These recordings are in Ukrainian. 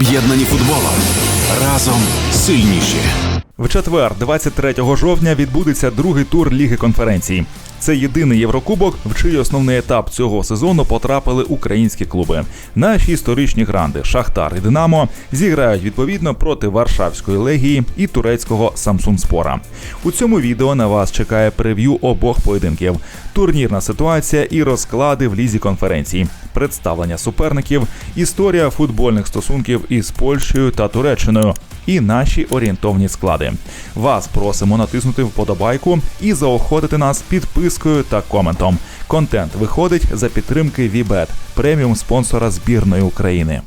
Об'єднані футболом. Разом сильніші. В четвер, 23 жовтня, відбудеться другий тур Ліги конференцій. Це єдиний Єврокубок, в чий основний етап цього сезону потрапили українські клуби. Наші історичні гранди Шахтар і Динамо зіграють відповідно проти Варшавської легії і турецького Самсунспора. У цьому відео на вас чекає прев'ю обох поєдинків, турнірна ситуація і розклади в лізі конференцій, представлення суперників, історія футбольних стосунків із Польщею та Туреччиною і наші орієнтовні склади. Вас просимо натиснути вподобайку і заохотити нас підпискою та коментом. Контент виходить за підтримки Вібет, преміум спонсора збірної України.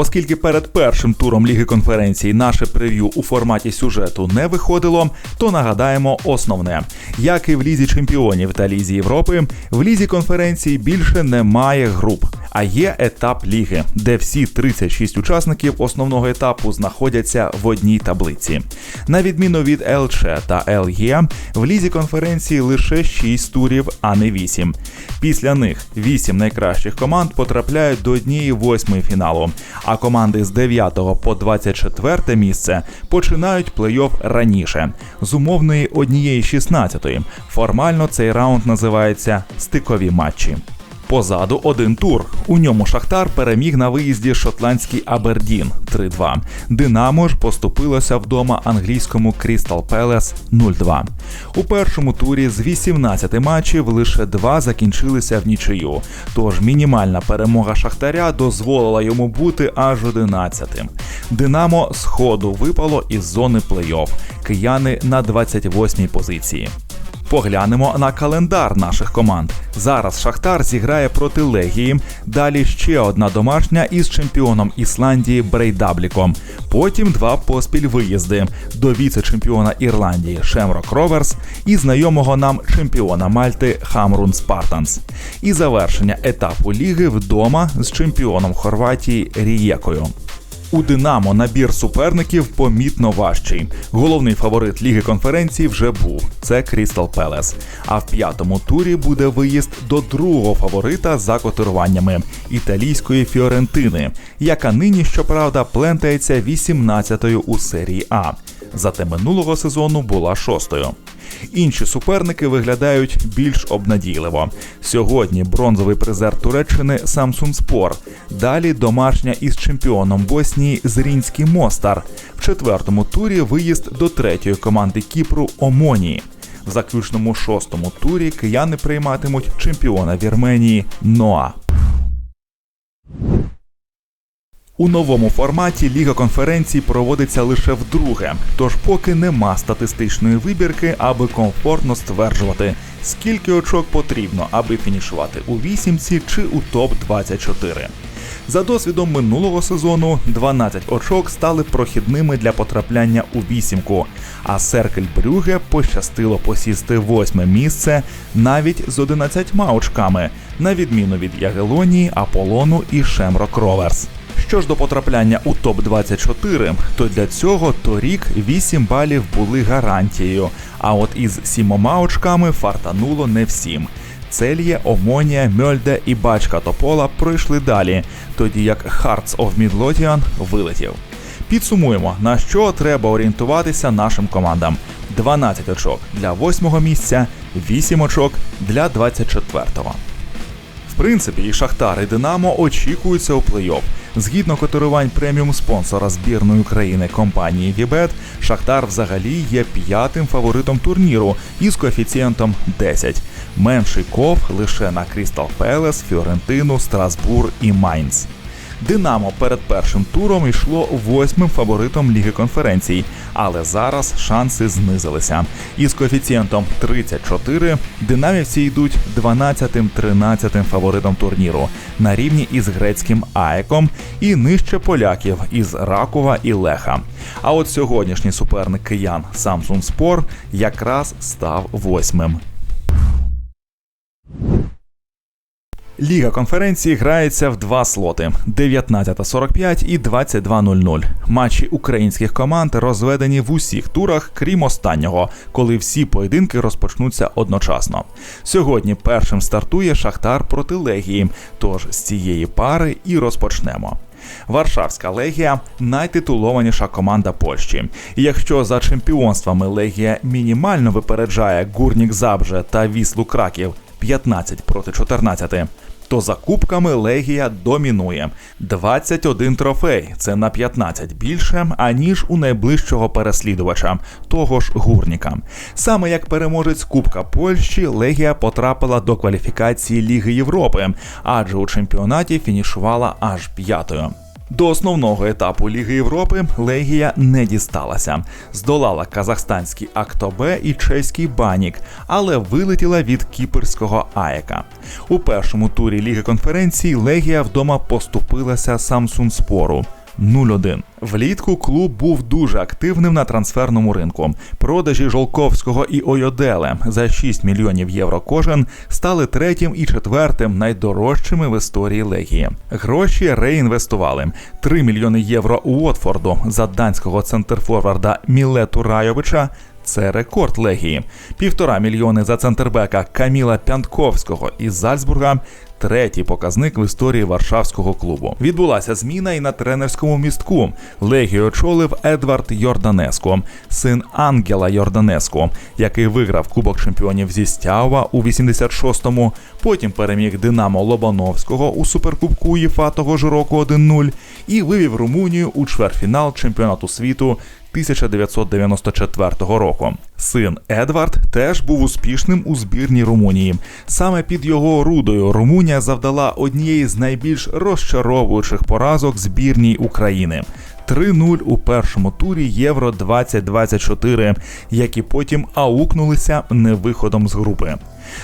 Оскільки перед першим туром Ліги конференції наше прев'ю у форматі сюжету не виходило, то нагадаємо основне: як і в лізі чемпіонів та лізі Європи, в лізі конференції більше немає груп, а є етап ліги, де всі 36 учасників основного етапу знаходяться в одній таблиці. На відміну від ЛЧ та ЛЄ, в лізі конференції лише 6 турів, а не 8. Після них 8 найкращих команд потрапляють до однієї восьмої фіналу а команди з 9 по 24 місце починають плей-офф раніше з умовної однієї 16. Формально цей раунд називається стикові матчі. Позаду один тур. У ньому Шахтар переміг на виїзді шотландський Абердін 3-2. Динамо ж поступилося вдома англійському Крістал Пелес 0-2. У першому турі з 18 матчів лише два закінчилися в нічию. Тож мінімальна перемога Шахтаря дозволила йому бути аж 11-тим. Динамо з ходу випало із зони плей-офф. Кияни на 28-й позиції. Поглянемо на календар наших команд. Зараз Шахтар зіграє проти Легії. Далі ще одна домашня із чемпіоном Ісландії Брейдабліком. Потім два поспіль виїзди до віце-чемпіона Ірландії Шемрок Роверс і знайомого нам чемпіона Мальти Хамрун Спартанс. І завершення етапу ліги вдома з чемпіоном Хорватії Рієкою. У Динамо набір суперників помітно важчий. Головний фаворит Ліги конференції вже був це Крістал Пелес. А в п'ятому турі буде виїзд до другого фаворита за котируваннями італійської Фіорентини, яка нині, щоправда, плентається 18-ю у серії А. Зате минулого сезону була шостою. Інші суперники виглядають більш обнадійливо. Сьогодні бронзовий призер Туреччини Самсун Спор. Далі домашня із чемпіоном Боснії Зрінський Мостар. В четвертому турі виїзд до третьої команди Кіпру Омонії. В заключному шостому турі кияни прийматимуть чемпіона Вірменії Ноа. У новому форматі Ліга конференцій проводиться лише вдруге, тож поки нема статистичної вибірки, аби комфортно стверджувати, скільки очок потрібно, аби фінішувати у вісімці чи у топ 24 За досвідом минулого сезону 12 очок стали прохідними для потрапляння у вісімку. А Серкель Брюге пощастило посісти восьме місце навіть з 11 очками, на відміну від Ягелонії, Аполлону і Шемрок Роверс. Що ж до потрапляння у топ 24 то для цього торік 8 балів були гарантією. А от із сімома очками фартануло не всім. Цельє, Омонія, Мьольде і Бачка Топола пройшли далі, тоді як Hearts of Midlothian вилетів. Підсумуємо, на що треба орієнтуватися нашим командам: 12 очок для 8 місця, 8 очок для 24-го. В принципі, і Шахтар і Динамо очікуються у плей-офф. Згідно котирувань преміум спонсора збірної України компанії Вібет, Шахтар взагалі є п'ятим фаворитом турніру із коефіцієнтом 10. Менший ков лише на Крістал Пелес, Фіорентину, Страсбур і Майнц. Динамо перед першим туром йшло восьмим фаворитом Ліги конференцій, але зараз шанси знизилися. Із коефіцієнтом 34 динамівці йдуть 12-13 фаворитом турніру на рівні із грецьким Аеком і нижче поляків із Ракова і Леха. А от сьогоднішній суперник киян Samsung Спор якраз став восьмим. Ліга конференції грається в два слоти: 19.45 і 22.00. Матчі українських команд розведені в усіх турах, крім останнього, коли всі поєдинки розпочнуться одночасно. Сьогодні першим стартує Шахтар проти Легії. Тож з цієї пари і розпочнемо. Варшавська легія найтитулованіша команда Польщі. Якщо за чемпіонствами легія мінімально випереджає Гурнік Забже та Віслу Краків 15 проти 14, то за кубками Легія домінує 21 трофей. Це на 15 більше, аніж у найближчого переслідувача, того ж гурніка. Саме як переможець Кубка Польщі, Легія потрапила до кваліфікації Ліги Європи, адже у чемпіонаті фінішувала аж п'ятою. До основного етапу Ліги Європи Легія не дісталася, здолала казахстанський Актобе і чеський Банік, але вилетіла від кіперського Аека. У першому турі Ліги конференції Легія вдома поступилася Самсунспору. 0-1. Влітку клуб був дуже активним на трансферному ринку. Продажі Жолковського і Ойоделе за 6 мільйонів євро кожен стали третім і четвертим найдорожчими в історії Легії. Гроші реінвестували 3 мільйони євро Уотфорду за данського центрфорварда Мілету Райовича. Це рекорд легії. Півтора мільйони за центрбека Каміла Пянтковського із Зальцбурга. Третій показник в історії Варшавського клубу. Відбулася зміна і на тренерському містку. Легію очолив Едвард Йорданеско, син Ангела Йорданеско, який виграв Кубок чемпіонів зі Стява у 86-му. Потім переміг Динамо Лобановського у суперкубку УЄФА того ж року 1-0 і вивів Румунію у чвертьфінал чемпіонату світу 1994 року. Син Едвард теж був успішним у збірній Румунії. Саме під його орудою Румунія завдала однієї з найбільш розчаровуючих поразок збірній України. 3-0 у першому турі Євро 2024, які потім аукнулися невиходом з групи.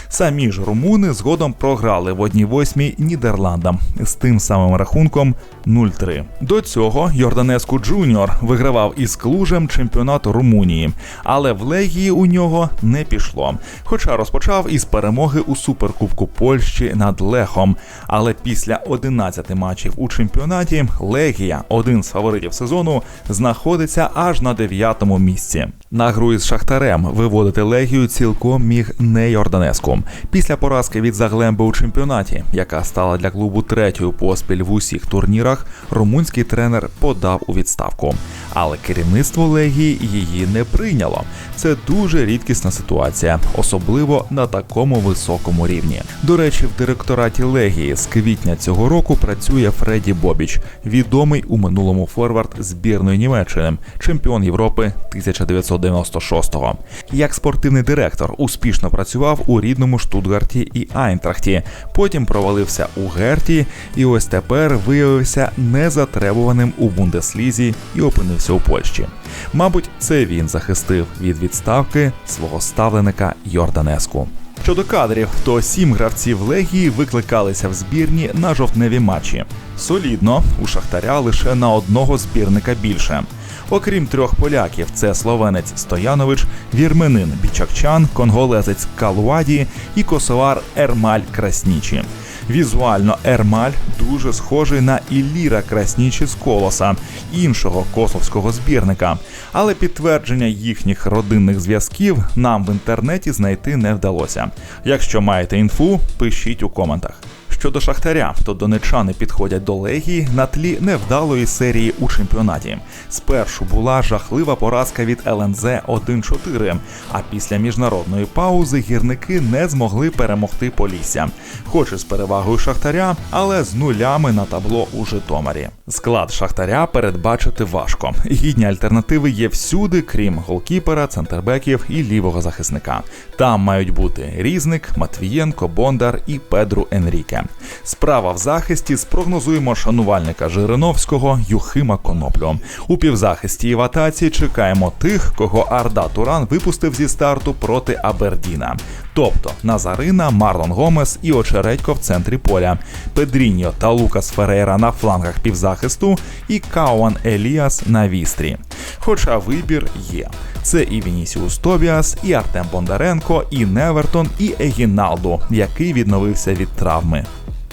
Самі ж румуни згодом програли в одній восьмій Нідерландам з тим самим рахунком 0-3. До цього Йорданеску Джуніор вигравав із Клужем чемпіонат Румунії, але в Легії у нього не пішло. Хоча розпочав із перемоги у суперкубку Польщі над Лехом. Але після 11 матчів у чемпіонаті Легія, один з фаворитів сезону, знаходиться аж на дев'ятому місці. На гру із Шахтарем виводити Легію цілком міг не Йорданеску. Після поразки від Заглемби у чемпіонаті, яка стала для клубу третьою поспіль в усіх турнірах, румунський тренер подав у відставку. Але керівництво Легії її не прийняло. Це дуже рідкісна ситуація, особливо на такому високому рівні. До речі, в директораті Легії з квітня цього року працює Фредді Бобіч, відомий у минулому форвард збірної Німеччини, чемпіон Європи 1996-го. Як спортивний директор успішно працював у рідному Штутгарті і Айнтрахті. Потім провалився у Герті, і ось тепер виявився незатребуваним у Бундеслізі і опинився у Польщі. Мабуть, це він захистив від відставки свого ставленика Йорданеску. Щодо кадрів, то сім гравців Легії викликалися в збірні на жовтневі матчі. Солідно, у Шахтаря лише на одного збірника більше. Окрім трьох поляків, це словенець Стоянович, вірменин Бічакчан, конголезець Калуаді і косовар Ермаль Краснічі. Візуально Ермаль дуже схожий на Ілліра Краснічі з колоса, іншого косовського збірника. Але підтвердження їхніх родинних зв'язків нам в інтернеті знайти не вдалося. Якщо маєте інфу, пишіть у коментах. Щодо Шахтаря, то донечани підходять до Легії на тлі невдалої серії у чемпіонаті. Спершу була жахлива поразка від ЛНЗ 1-4, а після міжнародної паузи гірники не змогли перемогти Полісся. Хоч і з перевагою Шахтаря, але з нулями на табло у Житомирі. Склад Шахтаря передбачити важко. Гідні альтернативи є всюди, крім голкіпера, центрбеків і лівого захисника. Там мають бути Різник, Матвієнко, Бондар і Педру Енріке. Справа в захисті спрогнозуємо шанувальника Жириновського Юхима Коноплю. У півзахисті і в атаці чекаємо тих, кого Арда Туран випустив зі старту проти Абердіна. Тобто Назарина, Марлон Гомес і Очередько в центрі поля, Педріньо та Лукас Ферейра на флангах півзахисту і Кауан Еліас на вістрі. Хоча вибір є. Це і Вінісіус Тобіас, і Артем Бондаренко, і Невертон, і Егіналду, який відновився від травми.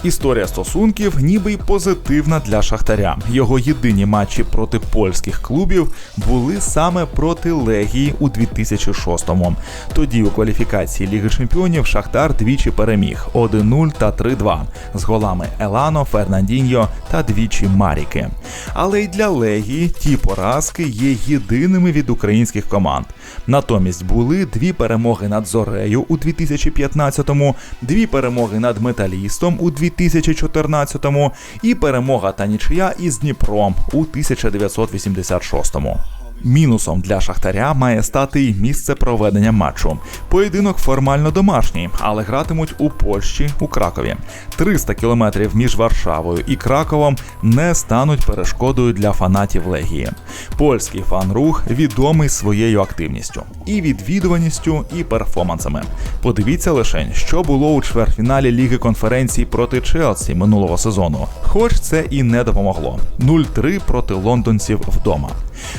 Історія стосунків ніби й позитивна для Шахтаря. Його єдині матчі проти польських клубів були саме проти Легії у 2006-му. Тоді у кваліфікації Ліги Чемпіонів Шахтар двічі переміг 1-0 та 3-2 з голами Елано, Фернандіньо та двічі Маріки. Але й для Легії ті поразки є єдиними від українських команд. Натомість були дві перемоги над Зорею у 2015-му, дві перемоги над Металістом у 2014-му і перемога та нічия із Дніпром у 1986-му. Мінусом для Шахтаря має стати й місце проведення матчу. Поєдинок формально домашній, але гратимуть у Польщі у Кракові. 300 кілометрів між Варшавою і Краковом не стануть перешкодою для фанатів Легії. Польський фан-рух відомий своєю активністю і відвідуваністю, і перформансами. Подивіться лише, що було у чвертьфіналі Ліги конференцій проти Челсі минулого сезону. Хоч це і не допомогло. 0-3 проти лондонців вдома.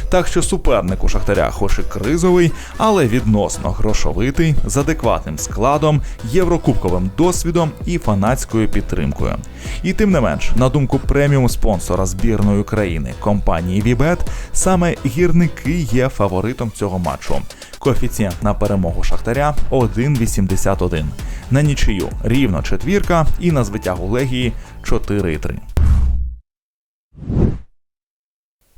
Так що суперник у Шахтаря хоч і кризовий, але відносно грошовитий, з адекватним складом, єврокубковим досвідом і фанатською підтримкою. І тим не менш, на думку преміум спонсора збірної України компанії Вібет, саме гірники є фаворитом цього матчу. Коефіцієнт на перемогу Шахтаря 1,81. На нічию рівно четвірка і на звитягу Легії 4,3.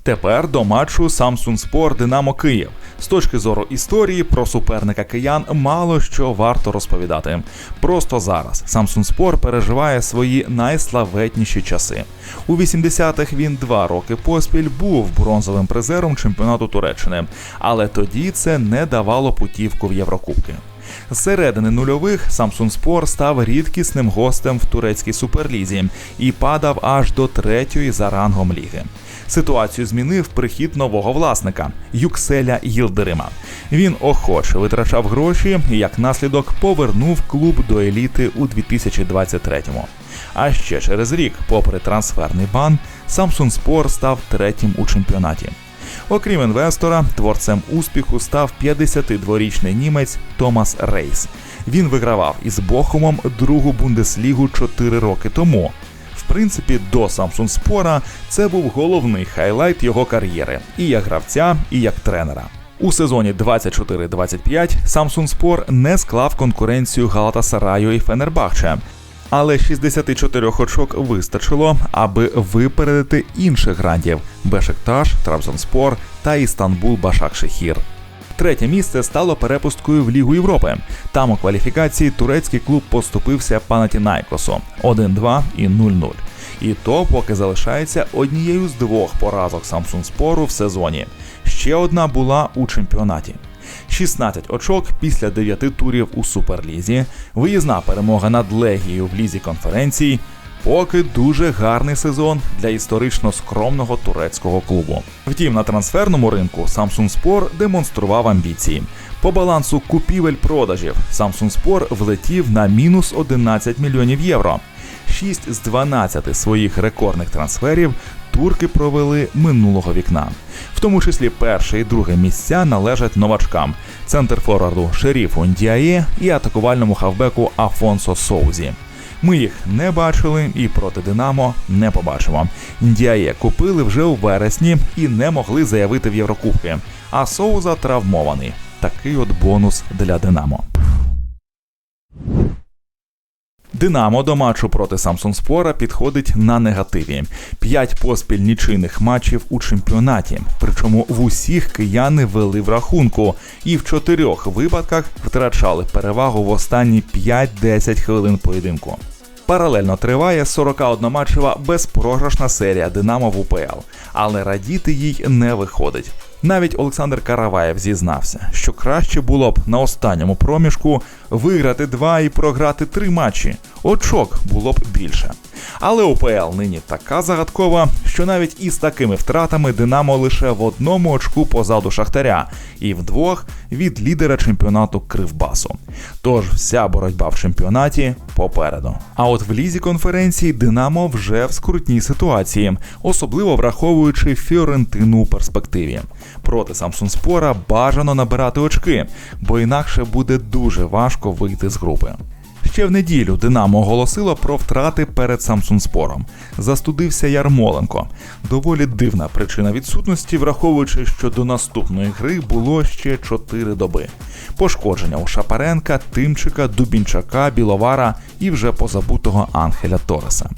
Тепер до матчу Samsung Sport Динамо Київ. З точки зору історії про суперника киян мало що варто розповідати. Просто зараз Samsung Sport переживає свої найславетніші часи. У 80-х він два роки поспіль був бронзовим призером чемпіонату Туреччини, але тоді це не давало путівку в Єврокубки. З середини нульових Samsung Sport став рідкісним гостем в турецькій суперлізі і падав аж до третьої за рангом ліги. Ситуацію змінив прихід нового власника Юкселя Їлдерима. Він охоче витрачав гроші і як наслідок повернув клуб до еліти у 2023-му. А ще через рік, попри трансферний бан, Samsung Sport став третім у чемпіонаті. Окрім інвестора, творцем успіху став 52-річний німець Томас Рейс. Він вигравав із Бохумом другу бундеслігу 4 роки тому. Принципі, до Samsung Спора це був головний хайлайт його кар'єри і як гравця, і як тренера. У сезоні 24-25 Samsung Спор не склав конкуренцію Галатасараю і Фенербахче. Але 64 очок вистачило, аби випередити інших грандів Бешикташ, Трабзонспор та Істанбул Башак-Шехір. Третє місце стало перепусткою в Лігу Європи. Там у кваліфікації турецький клуб поступився Панатінайкосу 1-2 і 0-0. І то поки залишається однією з двох поразок Samsung Спору в сезоні. Ще одна була у чемпіонаті. 16 очок після 9 турів у Суперлізі, виїзна перемога над Легією в лізі конференцій. Поки дуже гарний сезон для історично скромного турецького клубу. Втім, на трансферному ринку Samsung Sport демонстрував амбіції. По балансу купівель-продажів Samsung Sport влетів на мінус 11 мільйонів євро. 6 з 12 своїх рекордних трансферів турки провели минулого вікна. В тому числі перше і друге місця належать новачкам: центр форварду Шеріфу Ndіає і атакувальному хавбеку Афонсо Соузі. Ми їх не бачили і проти Динамо не побачимо. Індіає купили вже у вересні і не могли заявити в Єврокубки. А Соуза травмований. Такий от бонус для Динамо. Динамо до матчу проти Самсун Спора підходить на негативі. П'ять поспіль нічийних матчів у чемпіонаті. Причому в усіх кияни вели в рахунку, і в чотирьох випадках втрачали перевагу в останні 5-10 хвилин поєдинку. Паралельно триває 41-матчева безпрограшна серія Динамо в УПЛ, але радіти їй не виходить. Навіть Олександр Караваєв зізнався, що краще було б на останньому проміжку виграти два і програти три матчі. Очок було б більше. Але УПЛ нині така загадкова, що навіть із такими втратами Динамо лише в одному очку позаду Шахтаря і вдвох від лідера чемпіонату Кривбасу. Тож вся боротьба в чемпіонаті попереду. А от в лізі конференції Динамо вже в скрутній ситуації, особливо враховуючи Фіорентину у перспективі. Проти Samsung Спора бажано набирати очки, бо інакше буде дуже важко вийти з групи. Ще в неділю Динамо оголосило про втрати перед Самсунспором. Застудився Ярмоленко. Доволі дивна причина відсутності, враховуючи, що до наступної гри було ще 4 доби. Пошкодження у Шапаренка, Тимчика, Дубінчака, Біловара і вже позабутого Анхеля Тореса.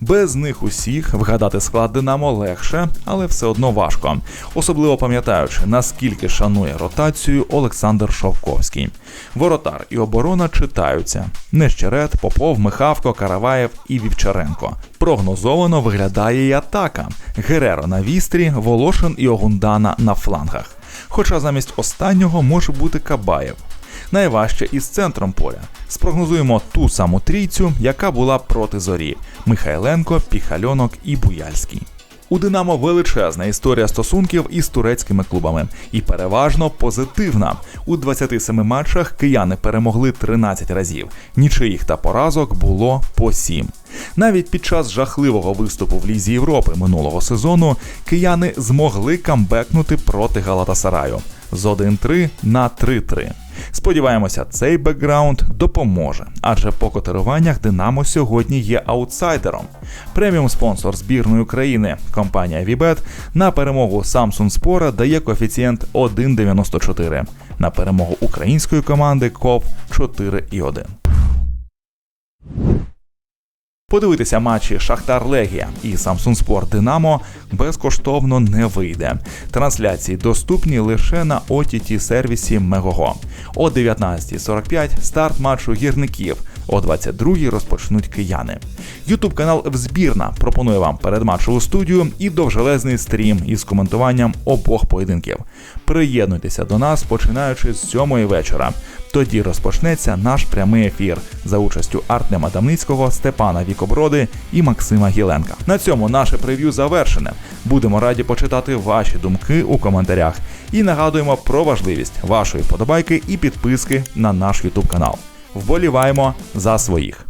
Без них усіх вгадати склад Динамо легше, але все одно важко. Особливо пам'ятаючи, наскільки шанує ротацію Олександр Шовковський. Воротар і оборона читаються: Нещерет, Попов, Михавко, Караваєв і Вівчаренко. Прогнозовано виглядає і атака: Гереро на вістрі, Волошин і Огундана на флангах. Хоча замість останнього може бути Кабаєв. Найважче із центром поля. Спрогнозуємо ту саму трійцю, яка була проти зорі: Михайленко, Піхальонок і Буяльський. У Динамо величезна історія стосунків із турецькими клубами, і переважно позитивна. У 27 матчах кияни перемогли 13 разів. Нічиїх та поразок було по 7. Навіть під час жахливого виступу в Лізі Європи минулого сезону кияни змогли камбекнути проти Галатасараю з 1-3 на 3-3. Сподіваємося, цей бекграунд допоможе, адже по котируваннях Динамо сьогодні є аутсайдером. Преміум спонсор збірної України компанія Вібет на перемогу Samsung Спора дає коефіцієнт 1,94. На перемогу української команди КОВ 4,1. Подивитися матчі Шахтар Легія і Samsung Sport Динамо безкоштовно не вийде. Трансляції доступні лише на ott сервісі Мегого. О 19.45 старт матчу гірників. О 22.00 розпочнуть кияни. Ютуб канал Взбірна пропонує вам передматчеву студію і довжелезний стрім із коментуванням обох поєдинків. Приєднуйтеся до нас, починаючи з 7 вечора. Тоді розпочнеться наш прямий ефір за участю Артема Дамницького, Степана Вікоброди і Максима Гіленка. На цьому наше прев'ю завершене. Будемо раді почитати ваші думки у коментарях і нагадуємо про важливість вашої вподобайки і підписки на наш Ютуб канал. Вболіваємо за своїх.